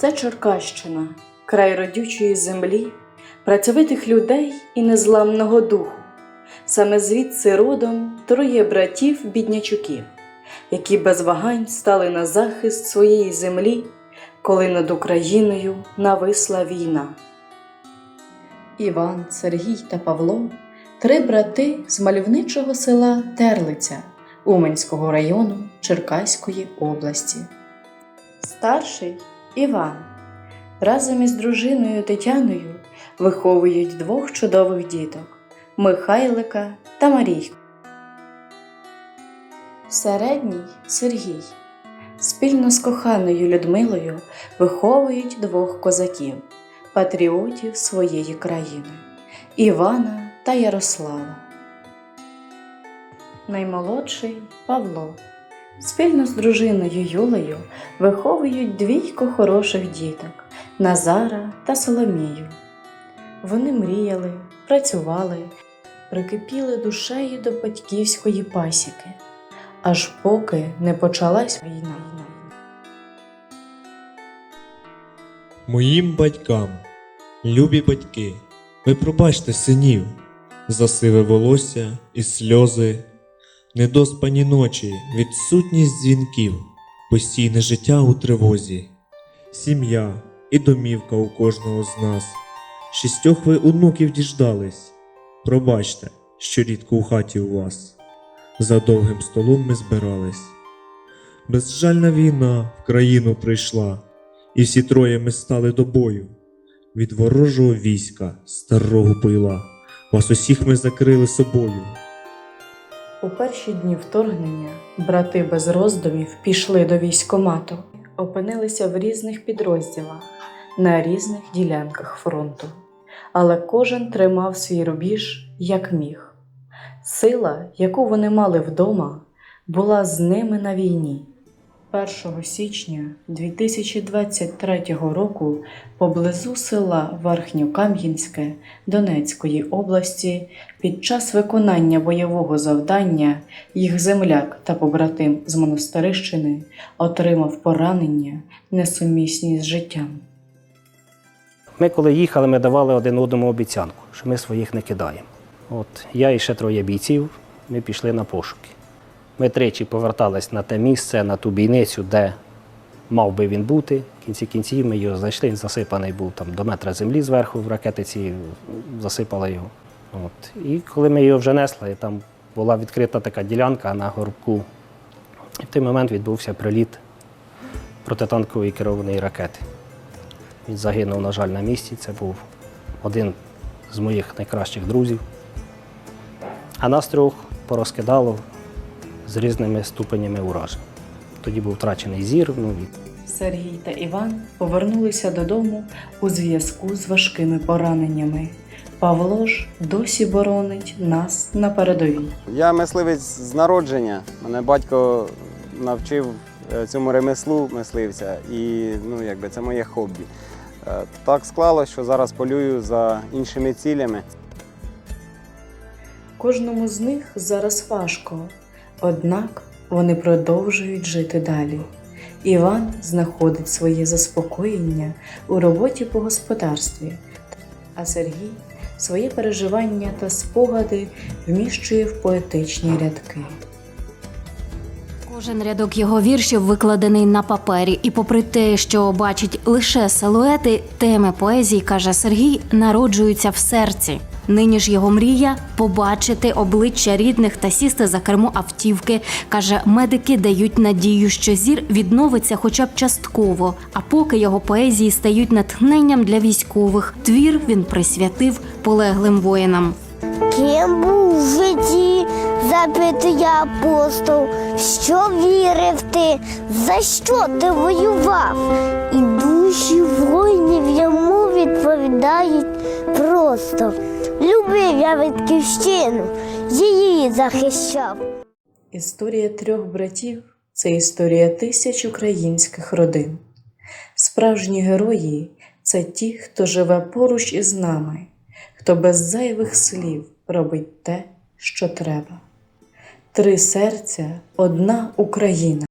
Це Черкащина, край родючої землі, працьовитих людей і незламного духу. Саме звідси родом троє братів біднячуків, які без вагань стали на захист своєї землі, коли над Україною нависла війна. Іван, Сергій та Павло три брати з мальовничого села Терлиця Уманського району Черкаської області. Старший Іван разом із дружиною Тетяною виховують двох чудових діток Михайлика та Марійку. Середній Сергій спільно з коханою Людмилою виховують двох козаків, патріотів своєї країни Івана та Ярослава. Наймолодший Павло спільно з дружиною Юлею виховують двійко хороших діток Назара та Соломію. Вони мріяли, працювали, прикипіли душею до батьківської пасіки, аж поки не почалась війна. Моїм батькам, любі батьки, ви пробачте синів, за сиве волосся і сльози, недоспані ночі, відсутність дзвінків, постійне життя у тривозі, сім'я і домівка у кожного з нас. Шістьох ви онуків діждались. Пробачте, що рідко у хаті у вас. За довгим столом ми збирались. Безжальна війна в країну прийшла, і всі троє ми стали до бою. Від ворожого війська, старого пила, вас усіх ми закрили собою. У перші дні вторгнення брати без роздумів пішли до військомату, опинилися в різних підрозділах на різних ділянках фронту, але кожен тримав свій рубіж як міг. Сила, яку вони мали вдома, була з ними на війні. 1 січня 2023 року поблизу села Верхньокам'янське Донецької області під час виконання бойового завдання їх земляк та побратим з монастирищини отримав поранення, несумісні з життям. Ми, коли їхали, ми давали один одному обіцянку, що ми своїх не кидаємо. От я і ще троє бійців, ми пішли на пошуки. Ми тричі повертались на те місце, на ту бійницю, де мав би він бути. В кінці кінців ми його знайшли, він засипаний був там до метра землі зверху, в ракетиці засипали його. От. І коли ми його вже несли, там була відкрита така ділянка на горбку. І в той момент відбувся приліт протитанкової керованої ракети. Він загинув, на жаль, на місці. Це був один з моїх найкращих друзів. А нас трьох порозкидало з різними ступенями уражень. Тоді був втрачений зір, ну і Сергій та Іван повернулися додому у зв'язку з важкими пораненнями. Павло ж досі боронить нас на передовій. Я мисливець з народження. Мене батько навчив е, цьому ремеслу мисливця, і ну, якби це моє хобі. Е, Так склалося, що зараз полюю за іншими цілями. Кожному з них зараз важко, однак вони продовжують жити далі. Іван знаходить своє заспокоєння у роботі по господарстві, а Сергій своє переживання та спогади вміщує в поетичні рядки. Кожен рядок його віршів викладений на папері, і попри те, що бачить лише силуети, теми поезії, каже Сергій, народжуються в серці. Нині ж його мрія побачити обличчя рідних та сісти за кермо автівки. каже, медики дають надію, що зір відновиться хоча б частково. А поки його поезії стають натхненням для військових, твір він присвятив полеглим воїнам. Ким був в житті запитий апостол, що вірив ти, за що ти воював? І душі воїнів йому відповідають просто. Любив я батьківщину, її захищав. Історія трьох братів це історія тисяч українських родин. Справжні герої це ті, хто живе поруч із нами, хто без зайвих слів робить те, що треба. Три серця, одна Україна.